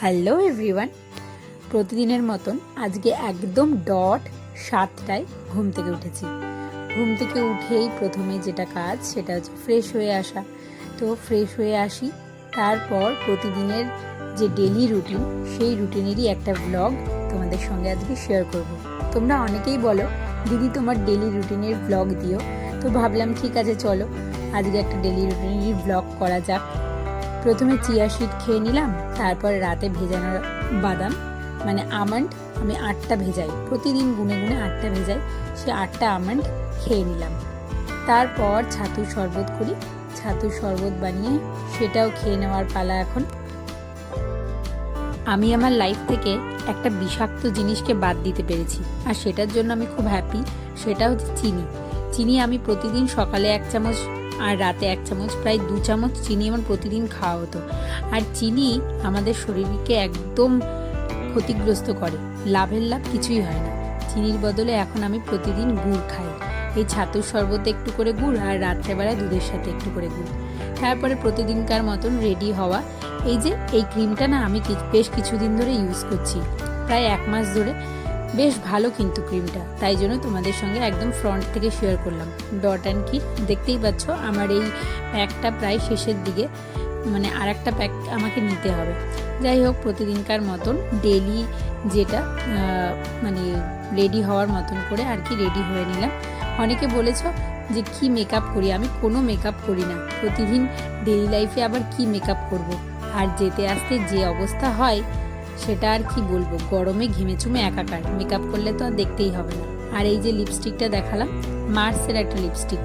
Hello everyone. প্রতিদিনের মতন আজকে একদম ডট সাতটায় ঘুম থেকে উঠেছি। ঘুম থেকে উঠেই প্রথমে যেটা কাজ সেটা হচ্ছে ফ্রেশ হয়ে আসা। তো ফ্রেশ হয়ে আসি, তারপর প্রতিদিনের যে ডেলি রুটিন সেই রুটিনেরই একটা ব্লগ তোমাদের সঙ্গে আজকে শেয়ার করব। তোমরা অনেকেই বলো, দিদি, তোমার ডেলি রুটিনের ব্লগ দিও। তো ভাবলাম, ঠিক আছে, চলো, আজকে একটা ডেলি রুটিনের ব্লগ করা যাক। প্রথমে চিয়া সিড খেয়ে নিলাম, তারপর রাতে ভেজানো বাদাম মানে আমন্ড, আমি আটটা ভেজাই, প্রতিদিন গুনে গুনে আটটা ভেজাই, সে আটটা আমন্ড খেয়ে নিলাম। তারপর ছাতুর শরবত করি ছাতুর শরবত বানিয়ে সেটাও খেয়ে নেওয়ার পালা এখন। আমি আমার লাইফ থেকে একটা বিষাক্ত জিনিসকে বাদ দিতে পেরেছি, আর সেটার জন্য আমি খুব হ্যাপি সেটা হচ্ছে চিনি। চিনি আমি প্রতিদিন সকালে এক চামচ আর রাতে এক চামচ, প্রায় দু চামচ চিনি আমার প্রতিদিন খাওয়া হতো। আর চিনি আমাদের শরীরকে একদম ক্ষতিগ্রস্ত করে। লাভের লাভ কিছুই হয় না। চিনির বদলে এখন আমি প্রতিদিন গুড় খাই। এই ছাতুর শরবতে একটু করে গুড় আর রাত্রেবেলায় দুধের সাথে একটু করে গুড়। তারপরে প্রতিদিনকার মতন রেডি হওয়া। এই যে, এই ক্রিমটা না আমি বেশ কিছুদিন ধরে ইউজ করছি। প্রায় এক মাস ধরে বেশ ভালো কিন্তু ক্রিমটা তাই জন্য তোমাদের সঙ্গে একদম ফ্রন্ট থেকে শেয়ার করলাম। ডট অ্যান্ড কি দেখতেই পাচ্ছ আমার এই প্যাকটা প্রায় শেষের দিকে। মানে আর একটা প্যাক আমাকে নিতে হবে। যাই হোক, প্রতিদিনকার মতন ডেলি যেটা মানে রেডি হওয়ার মতন করে আর কি রেডি হয়ে নিলাম। অনেকে বলেছ যে, কি মেকআপ করি? আমি কোনো মেকআপ করি না। প্রতিদিন ডেলি লাইফে আবার কি মেকআপ করব। আর যেতে আসতে যে অবস্থা হয় সেটা আর কি বলব? গরমে ঘেমে চুমে একাকার। মেকআপ করলে তো আর দেখতেই হবে না। আর এই যে লিপস্টিকটা দেখালাম মার্সের একটা লিপস্টিক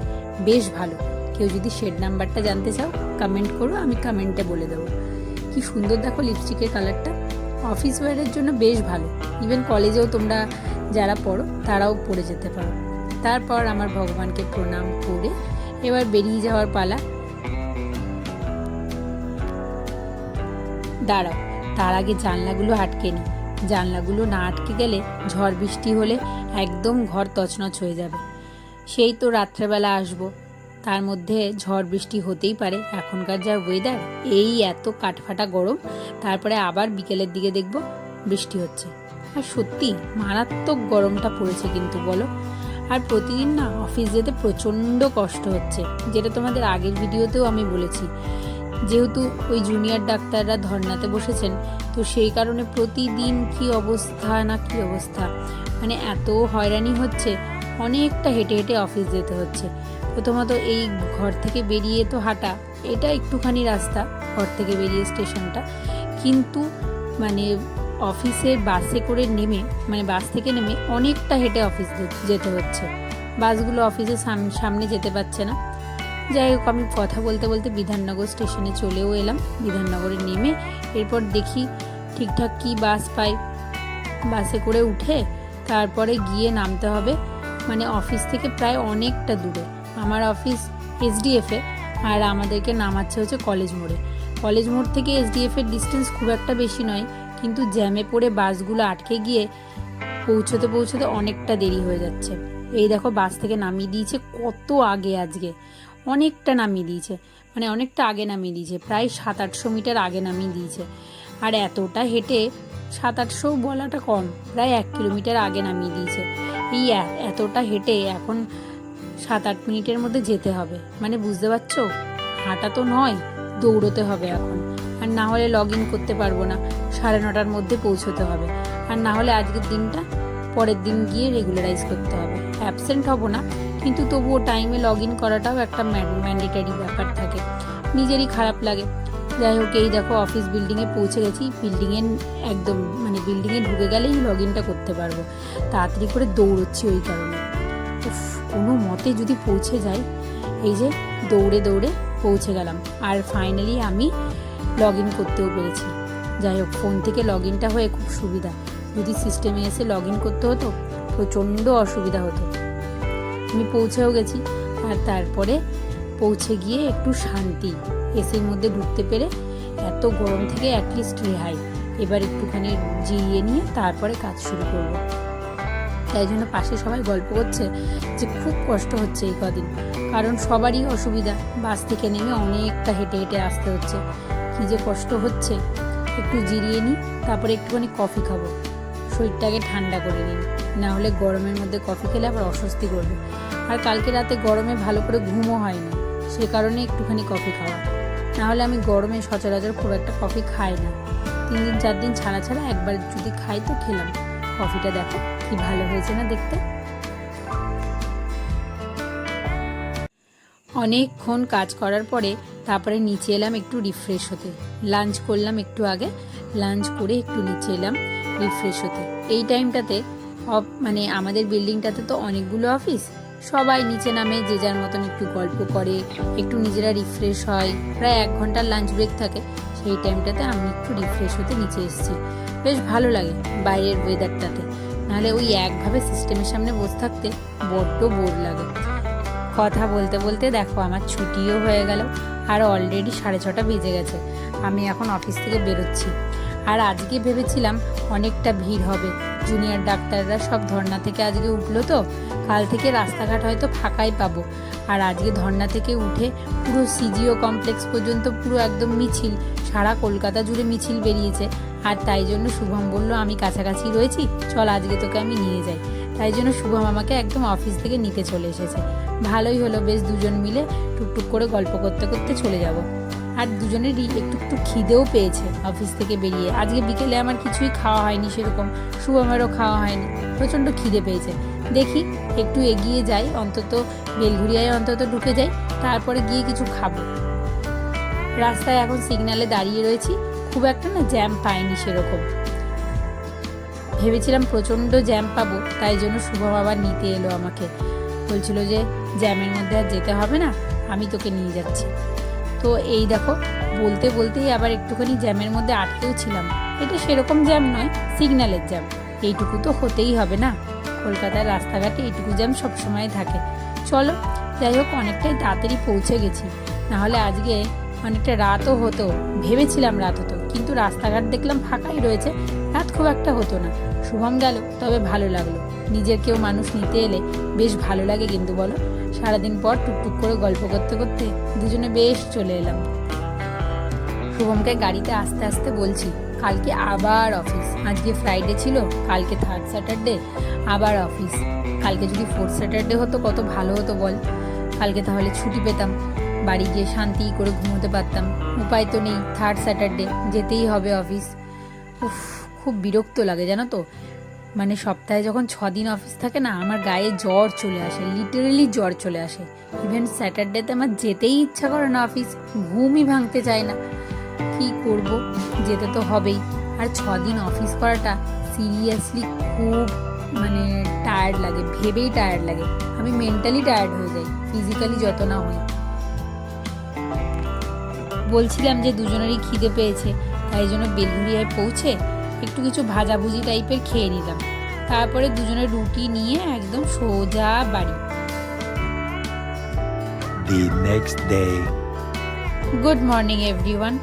বেশ ভালো। কেউ যদি শেড নাম্বারটা জানতে চাও কমেন্ট করো, আমি কমেন্টে বলে দেবো। কি সুন্দর দেখো লিপস্টিকের কালারটা অফিস ওয়্যারের জন্য বেশ ভালো। ইভেন কলেজেও তোমরা যারা পড়ো, তারাও পড়ে যেতে পারো। তারপর আমার ভগবানকে প্রণাম করে এবার বেরিয়ে যাওয়ার পালা। দাঁড়াও। তার আগে জানলাগুলো আটকে নি। জানলাগুলো না আটকে গেলে ঝড় বৃষ্টি হলে একদম ঘর তছনছ হয়ে যাবে। সেই তো রাত্রেবেলা আসব। তার মধ্যে ঝড় বৃষ্টি হতেই পারে। এখনকার যা ওয়েদার এই এত কাঠফাটা গরম। তারপরে আবার বিকেলের দিকে দেখব বৃষ্টি হচ্ছে। আর সত্যি, মারাত্মক গরমটা পড়েছে কিন্তু বলো। আর প্রতিদিন না অফিস যেতে প্রচণ্ড কষ্ট হচ্ছে। যেটা তোমাদের আগের ভিডিওতেও আমি বলেছি। যেহেতু ওই জুনিয়র ডাক্তাররা ধর্নাতে বসেছেন, তো সেই কারণে প্রতিদিন কি অবস্থা না কি অবস্থা? মানে এত হয়রানি হচ্ছে, অনেকটা হেঁটে হেঁটে অফিস যেতে হচ্ছে। প্রথমত এই ঘর থেকে বেরিয়ে তো হাঁটা, এটা একটুখানি রাস্তা, ঘর থেকে বেরিয়ে স্টেশনটা। কিন্তু মানে অফিসের বাসে করে নেমে মানে বাস থেকে নেমে অনেকটা হেঁটে অফিস যেতে হচ্ছে। বাসগুলো অফিসের সাম- সামনে যেতে পারছে না। যাই হোক, আমি কথা বলতে বলতে বিধাননগর স্টেশনে চলেও এলাম। বিধাননগরে নেমে এরপর দেখি ঠিকঠাক কি বাস পাই। বাসে করে উঠে তারপরে গিয়ে নামতে হবে। মানে অফিস থেকে প্রায় অনেকটা দূরে। আমার অফিস এসডিএফে আর আমাদেরকে নামাচ্ছে হচ্ছে কলেজ মোড়ে। কলেজ মোড় থেকে এসডিএফ এর ডিস্টেন্স খুব একটা বেশি নয়, কিন্তু জ্যামে পড়ে বাসগুলো আটকে গিয়ে পৌঁছতে পৌঁছতে অনেকটা দেরি হয়ে যাচ্ছে। এই দেখো, বাস থেকে নামিয়ে দিয়েছে কত আগে আজকে। অনেকটা নামিয়ে দিয়েছে। মানে অনেকটা আগে নামিয়ে দিয়েছে। প্রায় সাত আটশো মিটার আগে নামিয়ে দিয়েছে। আর এতটা হেঁটে সাত আটশো বলাটা কম। প্রায় এক কিলোমিটার আগে নামিয়ে দিয়েছে। এই এতটা হেঁটে এখন সাত আট মিনিটের মধ্যে যেতে হবে। মানে বুঝতে পারছ? হাঁটা তো নয়, দৌড়তে হবে এখন। আর না হলে লগ ইন করতে পারব না। সাড়ে নটার মধ্যে পৌঁছতে হবে। আর না হলে আজকের দিনটা পরের দিন গিয়ে রেগুলারাইজ করতে হবে। অ্যাবসেন্ট হব না। কিন্তু তবুও টাইমে লগ ইন করাটাও একটা ম্যান্ডেটারি ব্যাপার থাকে। নিজেরই খারাপ লাগে। যাই হোক, এই দেখো অফিস বিল্ডিংয়ে পৌঁছে গেছি। বিল্ডিংয়ে একদম মানে বিল্ডিংয়ে ঢুকে গেলেই লগ ইনটা করতে পারব। তাড়াতাড়ি করে দৌড়চ্ছি ওই কারণে। কোনো মতে যদি পৌঁছে যাই, এই যে দৌড়ে দৌড়ে পৌঁছে গেলাম। আর ফাইনালি আমি লগ ইন করতেও পেরেছি। যাই হোক ফোন থেকে লগ ইনটা হয়ে খুব সুবিধা। যদি সিস্টেমে এসে লগ ইন করতে হতো, প্রচণ্ড অসুবিধা হতো। আমি পৌঁছেও গেছি। আর তারপরে পৌঁছে গিয়ে একটু শান্তি এসির মধ্যে ঢুকতে পেরে এত গরম থেকে অ্যাটলিস্ট রেহাই। এবার একটুখানি জিরিয়ে নিয়ে তারপরে কাজ শুরু করব। তাই জন্য পাশে সবাই গল্প করছে যে খুব কষ্ট হচ্ছে এই কদিন। কারণ সবারই অসুবিধা, বাস থেকে নেমে অনেকটা হেঁটে হেঁটে আসতে হচ্ছে। কী যে কষ্ট হচ্ছে, একটু জিরিয়ে নিই, তারপরে একটুখানি কফি খাব। শরীরটাকে ঠান্ডা করে নিই না হলে গরমের মধ্যে কফি খেলে আবার অস্বস্তি করবে। আর কালকে রাতে গরমে ভালো করে ঘুমও হয়নি সে কারণে একটুখানি কফি খাওয়া। না হলে আমি গরমে সচরাচর খুব একটা কফি খাই না। তিন দিন, চার দিন ছাড়া ছাড়া একবার যদি খাই তো খেলাম। কফিটা দেখো, কি ভালো হয়েছে না দেখতে? অনেকক্ষণ কাজ করার পরে তারপরে নিচে এলাম একটু রিফ্রেশ হতে। লাঞ্চ করলাম একটু আগে। লাঞ্চ করে একটু নিচে এলাম। রিফ্রেশ হতে। এই টাইমটাতে মানে আমাদের বিল্ডিংটাতে তো অনেকগুলো অফিস। সবাই নিচে নামে, যে যার মতন একটু গল্প করে, একটু নিজেরা রিফ্রেশ হয়। প্রায় এক ঘণ্টার লাঞ্চ ব্রেক থাকে। সেই টাইমটাতে আমি একটু রিফ্রেশ হতে নিচে এসেছি। বেশ ভালো লাগে বাইরের ওয়েদারটাতে নাহলে ওই একভাবে সিস্টেমের সামনে বসে থাকতে বড্ড বোর লাগে। কথা বলতে বলতে দেখো, আমার ছুটিও হয়ে গেল। আর অলরেডি সাড়ে ছটা বেজে গেছে। আমি এখন অফিস থেকে বেরোচ্ছি। আর আজকে ভেবেছিলাম অনেকটা ভিড় হবে। জুনিয়র ডাক্তাররা সব ধর্না থেকে আজকে উঠল তো। কাল থেকে রাস্তাঘাট হয়তো ফাঁকাই পাবো। আর আজকে ধর্না থেকে উঠে পুরো সিজিও কমপ্লেক্স পর্যন্ত পুরো একদম মিছিল। সারা কলকাতা জুড়ে মিছিল বেরিয়েছে। আর তাই জন্য শুভম বলল, আমি কাছাকাছি রয়েছি, চল আজকে তোকে আমি নিয়ে যাই। তাই জন্য শুভম আমাকে একদম অফিস থেকে নিতে চলে এসেছে। ভালোই হলো, বেশ দুজন মিলে টুকটুক করে গল্প করতে করতে চলে যাব। আর দুজনেরই একটু একটু খিদেও পেয়েছে অফিস থেকে বেরিয়ে। আজকে বিকেলে আমার কিছুই খাওয়া হয়নি সেরকম শুভমেরও খাওয়া হয়নি, প্রচণ্ড খিদে পেয়েছে। দেখি, একটু এগিয়ে যাই, অন্তত বেলঘুরিয়ায় অন্তত ঢুকে যাই, তারপরে গিয়ে কিছু খাব। রাস্তায় এখন সিগনালে দাঁড়িয়ে রয়েছি, খুব একটা না জ্যাম পাইনি সেরকম। ভেবেছিলাম প্রচণ্ড জ্যাম পাবো, তাই জন্য শুভ আবার নিতে এলো আমাকে। বলছিল যে জ্যামের মধ্যে আর যেতে হবে না, আমি তোকে নিয়ে যাচ্ছি। তো এই দেখো, বলতে বলতেই আবার একটুখানি জ্যামের মধ্যে আটকেও ছিলাম। এটা সেরকম জ্যাম নয়, সিগন্যালের জ্যাম। এইটুকু তো হতেই হবে না। কলকাতার রাস্তাঘাটে এইটুকু জ্যাম সবসময় থাকে। চলো, যাই হোক, অনেকটাই তাড়াতাড়ি পৌঁছে গেছি। নাহলে আজকে অনেকটা রাতও হতো, ভেবেছিলাম রাত হতো, কিন্তু রাস্তাঘাট দেখলাম ফাঁকাই রয়েছে, রাত খুব একটা হতো না। শুভম গেল, তবে ভালো লাগল। নিজের কেউ মানুষ নিতে এলে বেশ ভালো লাগে কিন্তু, বলো। সারাদিন পর টুকটুক করে গল্প করতে করতে দুজনে বেশ চলে এলাম। শুভমকে গাড়িতে আস্তে আস্তে বলছি, কালকে আবার অফিস আজকে ফ্রাইডে ছিল, কালকে থার্ড স্যাটারডে আবার অফিস কালকে যদি ফোর্থ স্যাটারডে হতো, কত ভালো হতো বল। কালকে তাহলে ছুটি পেতাম। বাড়ি গিয়ে শান্তি করে ঘুমোতে পারতাম। উপায় তো নেই থার্ড স্যাটারডে যেতেই হবে অফিস উফ, খুব বিরক্ত লাগে জানো তো। মানে সপ্তাহে যখন ছ দিন অফিস থাকে না, আমার গায়ে জ্বর চলে আসে লিটারেলি জ্বর চলে আসে। ইভেন স্যাটারডেতে আমার যেতেই ইচ্ছা করে না অফিস ঘুমই ভাঙতে চায় না। কি করব? যেতে তো হবেই। আর ছ দিন অফিস করাটা সিরিয়াসলি খুব মানে টায়ার্ড লাগে, ভেবেই টায়ার্ড লাগে। আমি মেন্টালি টায়ার্ড হয়ে যাই ফিজিক্যালি যত না হই বলছিলাম যে দুজনেরই খিদে পেয়েছে, তাই জন্য বেলগুড়িয়ায় পৌঁছে একটু কিছু ভাজাভুজি টাইপের খেয়ে নিলাম। তারপরে দুজনে রুটি নিয়ে একদম সোজা বাড়ি. গুড মর্নিং এভরিওয়ান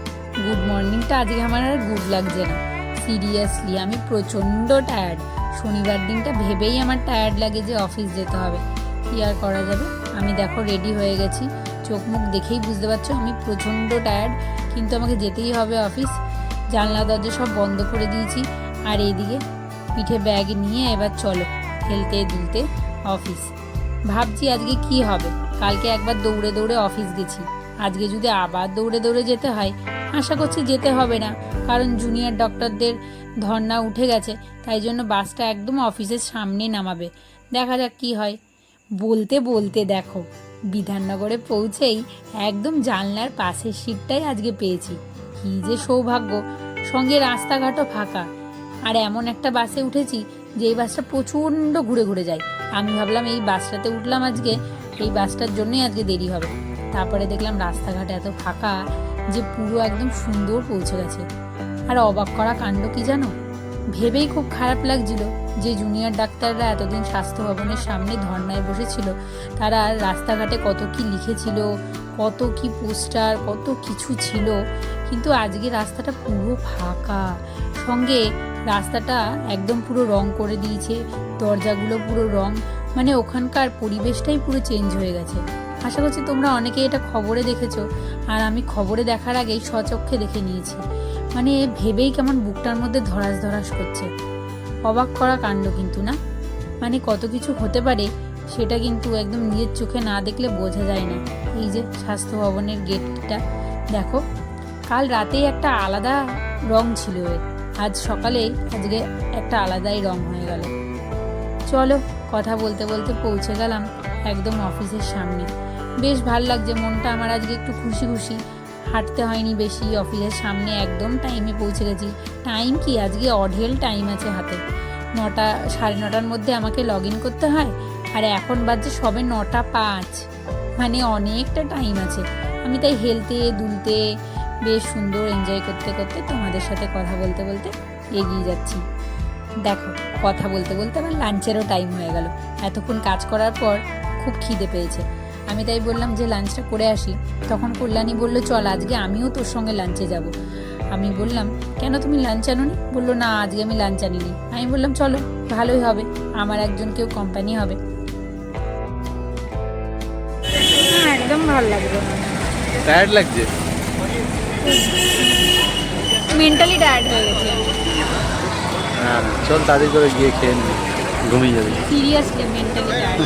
গুড মর্নিংটা আজকে আমার আর গুড লাগছে না। সিরিয়াসলি আমি প্রচণ্ড টায়ার্ড শনিবার দিনটা ভেবেই আমার টায়ার্ড লাগে যে অফিস যেতে হবে। কি আর করা যাবে? আমি দেখো রেডি হয়ে গেছি। চোখ মুখ দেখেই বুঝতে পারছ আমি প্রচণ্ড টায়ার্ড কিন্তু আমাকে যেতেই হবে অফিস জানলা, দরজা সব বন্ধ করে দিয়েছি। আর এইদিকে পিঠে ব্যাগ নিয়ে এবার চলো, খেলতে দুলতে অফিস। ভাবছি আজকে কি হবে? কালকে একবার দৌড়ে দৌড়ে অফিস গেছি। আজকে যদি আবার দৌড়ে দৌড়ে যেতে হয়, আশা করছি যেতে হবে না। কারণ জুনিয়র ডক্টরদের ধর্না উঠে গেছে, তাই জন্য বাসটা একদম অফিসের সামনে নামাবে। দেখা যাক কি হয়। বলতে বলতে দেখো, বিধাননগরে পৌঁছেই একদম জানলার পাশের সিটটাই আজকে পেয়েছি। কি যে সৌভাগ্য, সঙ্গে রাস্তাঘাটও ফাঁকা। আর এমন একটা বাসে উঠেছি যে এই বাসটা প্রচণ্ড ঘুরে ঘুরে যায়। আমি ভাবলাম এই বাসটাতে উঠলাম আজকে, এই বাসটার জন্যই আজকে দেরি হবে। তারপরে দেখলাম রাস্তাঘাট এত ফাঁকা যে পুরো একদম সুন্দর পৌঁছে গেছে। আর অবাক করা কাণ্ড কি জানো? ভেবেই খুব খারাপ লাগছিল। যে জুনিয়র ডাক্তাররা এতদিন স্বাস্থ্য ভবনের সামনে ধর্নায় বসেছিল, তারা রাস্তাঘাটে কত কি লিখেছিল, কত কি পোস্টার, কত কিছু ছিল, কিন্তু আজকে রাস্তাটা পুরো ফাঁকা। সঙ্গে রাস্তাটা একদম পুরো রং করে দিয়েছে, দরজাগুলো পুরো রং মানে ওখানকার পরিবেশটাই পুরো চেঞ্জ হয়ে গেছে। আশা করছি তোমরা অনেকে এটা খবরে দেখেছ, আর আমি খবরে দেখার আগেই স্বচক্ষে দেখে নিয়েছি। মানে ভেবেই কেমন বুকটার মধ্যে ধরাস ধরাস করছে। অবাক করা কাণ্ড কিন্তু না? মানে কত কিছু হতে পারে সেটা কিন্তু একদম নিজের চোখে না দেখলে বোঝা যায় না। এই যে স্বাস্থ্য ভবনের গেটটা, দেখো, কাল রাতেই একটা আলাদা রং ছিল এর। আজ সকালেই আজকে একটা আলাদাই রং হয়ে গেল। চলো, কথা বলতে বলতে পৌঁছে গেলাম একদম অফিসের সামনে। বেশ ভালো লাগছে, মনটা আমার আজকে একটু খুশি খুশি। হাঁটতে হয়নি বেশি, অফিসের সামনে একদম টাইমে পৌঁছে গেছি। টাইম কি? আজকে অঢেল টাইম আছে হাতে। নটা, সাড়ে নটার মধ্যে আমাকে লগ ইন করতে হয়, আর এখন বাজছে সবে নটা পাঁচ। মানে অনেকটা টাইম আছে। আমি তাই হেলতে, দুলতে, বেশ সুন্দর এনজয় করতে করতে তোমাদের সাথে কথা বলতে বলতে এগিয়ে যাচ্ছি। দেখো, কথা বলতে বলতে আমার লাঞ্চেরও টাইম হয়ে গেল। এতক্ষণ কাজ করার পর খুব খিদে পেয়েছে। আমি তাই বললাম যে লাঞ্চটা করে আসি। তখন কল্যাণী বলল চল আজকে আমিও তোর সঙ্গে লাঞ্চে যাব। আমি বললাম কেন তুমি লাঞ্চ আনোনি? বলল না আজকে আমি লাঞ্চ আনিনি। আমি বললাম চলো ভালোই হবে আমার একজন কেউ কোম্পানি হবে। হ্যাঁ একদম ভালো লাগবে টায়ার্ড লাগছে? মেন্টালি টায়ার্ড হয়ে গেছে। হ্যাঁ চল তাড়াতাড়ি করে গিয়ে খেয়ে নি ঘুমিয়ে যাবি। সিরিয়াসলি মেন্টালি টায়ার্ড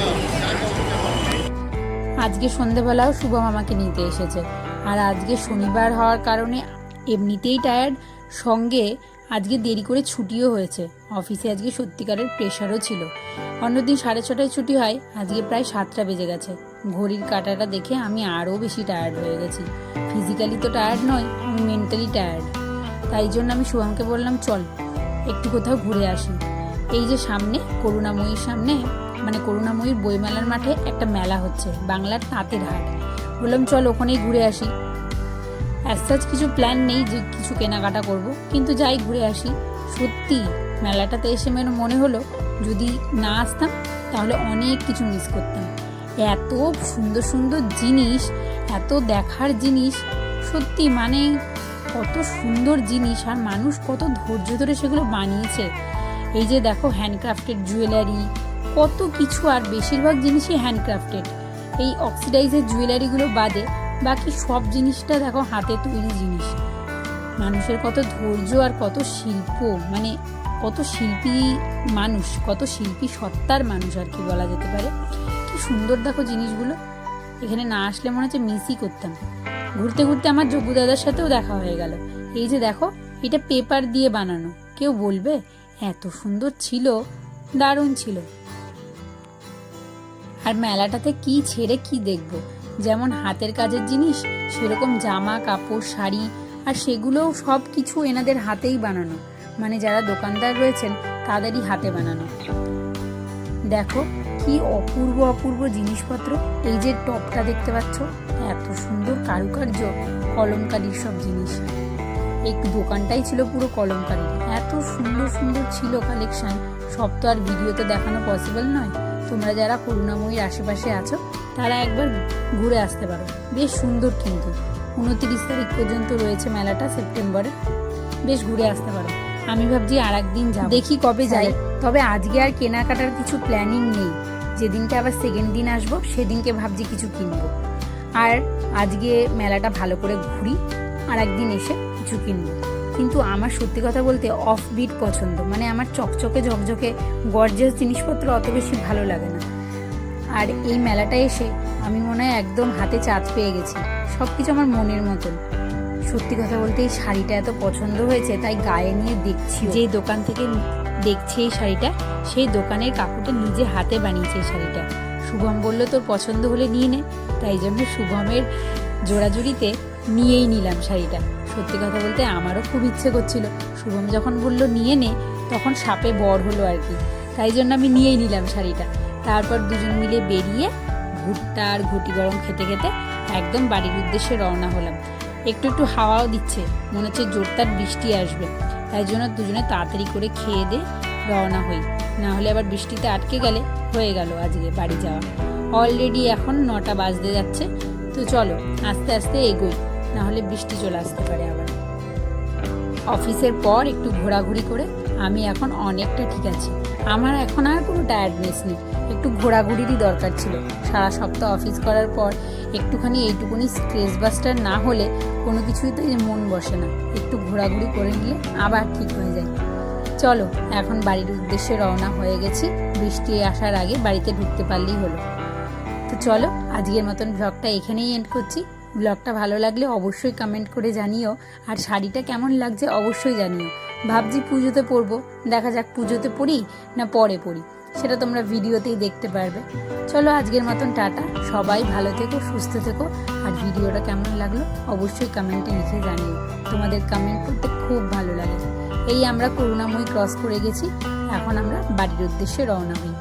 আজকে সন্ধেবেলাও শুভম আমাকে নিতে এসেছে। আর আজকে শনিবার হওয়ার কারণে এমনিতেই টায়ার্ড সঙ্গে আজকে দেরি করে ছুটিও হয়েছে। অফিসে আজকে সত্যিকারের প্রেশারও ছিল। অন্যদিন সাড়ে ছটায় ছুটি হয়, আজকে প্রায় সাতটা বেজে গেছে। ঘড়ির কাঁটাটা দেখে আমি আরও বেশি টায়ার্ড হয়ে গেছি। ফিজিক্যালি তো টায়ার্ড নয়, আমি মেন্টালি টায়ার্ড তাই জন্য আমি শুভমকে বললাম, চল, একটু কোথাও ঘুরে আসি। এই যে সামনে, করুণাময়ীর সামনে মানে করুণাময়ীর বইমেলার মাঠে একটা মেলা হচ্ছে, বাংলার তাঁতের হাট। বললাম, চল ওখানেই ঘুরে আসি। অ্যাজ কিছু প্ল্যান নেই যে কিছু কেনাকাটা করব, কিন্তু যাই ঘুরে আসি। সত্যি, মেলাটাতে এসে মেনে মনে হলো, যদি না আসতাম, তাহলে অনেক কিছু মিস করতাম। এত সুন্দর সুন্দর জিনিস, এত দেখার জিনিস, সত্যি মানে কত সুন্দর জিনিস, আর মানুষ কত ধৈর্য ধরে সেগুলো বানিয়েছে। এই যে দেখো হ্যান্ডক্রাফটেড জুয়েলারি কত কিছু আর বেশিরভাগ জিনিসই হ্যান্ডক্রাফটেড এই অক্সিডাইজের জুয়েলারিগুলো বাদে বাকি সব জিনিসটা দেখো হাতে তৈরি জিনিস। মানুষের কত ধৈর্য আর কত শিল্প মানে কত শিল্পী মানুষ, কত শিল্পী সত্তার মানুষ আর কি বলা যেতে পারে। কি সুন্দর দেখো জিনিসগুলো। এখানে না আসলে মনে হচ্ছে মিসই করতাম। ঘুরতে ঘুরতে আমার যোগ্য দাদার সাথেও দেখা হয়ে গেল। এই যে দেখো, এটা পেপার দিয়ে বানানো। কেউ বলবে, এত সুন্দর ছিল, দারুণ ছিল। আর মেলাটাতে কি ছেড়ে কি দেখব? যেমন হাতের কাজের জিনিস, সেরকম জামা, কাপড়, শাড়ি, আর সেগুলোও সব কিছু এনাদের হাতেই বানানো। মানে যারা দোকানদার রয়েছেন, তাদেরই হাতে বানানো। দেখো, কি অপূর্ব অপূর্ব জিনিসপত্র। এই যে টপটা দেখতে পাচ্ছ, এত সুন্দর কারুকার্য কলমকারির সব জিনিস। এই দোকানটাই ছিল পুরো কলমকারির এত সুন্দর সুন্দর ছিল কালেকশন সব তো আর ভিডিওতে দেখানো পসিবল নয়। তোমরা যারা করুণাময়ীর আশেপাশে আছো, তারা একবার ঘুরে আসতে পারো। বেশ সুন্দর কিন্তু। উনত্রিশ তারিখ পর্যন্ত রয়েছে মেলাটা সেপ্টেম্বরে। বেশ ঘুরে আসতে পারো। আমি ভাবছি আর একদিন যাব। দেখি কবে যাই। তবে আজকে আর কেনাকাটার কিছু প্ল্যানিং নেই। যেদিনকে আবার সেকেন্ড দিন আসব, সেদিনকে ভাবছি কিছু কিনবো। আর আজকে মেলাটা ভালো করে ঘুরি। আর একদিন এসে কিছু কিনবো। কিন্তু আমার সত্যি কথা বলতে অফ বিট পছন্দ। মানে আমার চকচকে, ঝকঝকে গর্জাস জিনিসপত্র অত বেশি ভালো লাগে না। আর এই মেলাটা এসে আমি মনে হয় একদম হাতে চাঁদ পেয়ে গেছি। সব কিছু আমার মনের মতন। সত্যি কথা বলতে এই শাড়িটা এত পছন্দ হয়েছে, তাই গায়ে নিয়ে দেখছি যেই দোকান থেকে দেখছি এই শাড়িটা, সেই দোকানের কাকুটা নিজে হাতে বানিয়েছে এই শাড়িটা। শুভম বলল, তোর পছন্দ হলে নিয়ে নে। তাই জন্য শুভমের জোড়াজুড়িতে নিয়েই নিলাম শাড়িটা। সত্যি কথা বলতে আমারও খুব ইচ্ছে করছিল। শুভম যখন বলল, নিয়ে নে, তখন সাপে বড় হলো আর কি। তাই জন্য আমি নিয়েই নিলাম শাড়িটা। তারপর দুজন মিলে বেরিয়ে ভুট্টা আর ঘুটি গরম খেতে খেতে একদম বাড়ির উদ্দেশ্যে রওনা হলাম। একটু একটু হাওয়াও দিচ্ছে। মনে হচ্ছে জোরদার বৃষ্টি আসবে। তাই জন্য দুজনে তাড়াতাড়ি করে খেয়ে দে রওনা হই। না হলে আবার বৃষ্টিতে আটকে গেলে হয়ে গেল আজকে বাড়ি যাওয়া। অলরেডি এখন নটা বাজতে যাচ্ছে। তো চলো, আস্তে আস্তে এগোই না হলে বৃষ্টি চলে আসতে পারে আবার। অফিসের পর একটু ঘোরাঘুরি করে, আমি এখন অনেকটা ঠিক আছি। আমার এখন আর কোনো টায়ার্ডনেস নেই, একটু ঘোরাঘুরিরই দরকার ছিল। সারা সপ্তাহ অফিস করার পর একটুখানি এইটুকুনি স্ট্রেস বাস্টার না হলে কোনো কিছুই তো মন বসে না। একটু ঘোরাঘুরি করে নিলে আবার ঠিক হয়ে যায়। চলো, এখন বাড়ির উদ্দেশ্যে রওনা হয়ে গেছি। বৃষ্টি আসার আগে বাড়িতে ঢুকতে পারলেই হলো। তো চলো, আজকের মতন ব্লগটা এখানেই এন্ড করছি। ব্লগটা ভালো লাগলে অবশ্যই কমেন্ট করে জানিও, আর শাড়িটা কেমন লাগছে অবশ্যই জানিও। ভাবছি পুজোতে পরবো, দেখা যাক পুজোতে পরি না পরে পরি, সেটা তোমরা ভিডিওতেই দেখতে পারবে। চলো, আজকের মতন টাটা, সবাই ভালো থেকো, সুস্থ থেকো, আর ভিডিওটা কেমন লাগল অবশ্যই কমেন্টে লিখে জানিও। তোমাদের কমেন্ট করতে খুব ভালো লাগে। এই আমরা করুণাময়ী ক্রস করে গেছি, এখন আমরা বাড়ির উদ্দেশ্যে রওনা হই।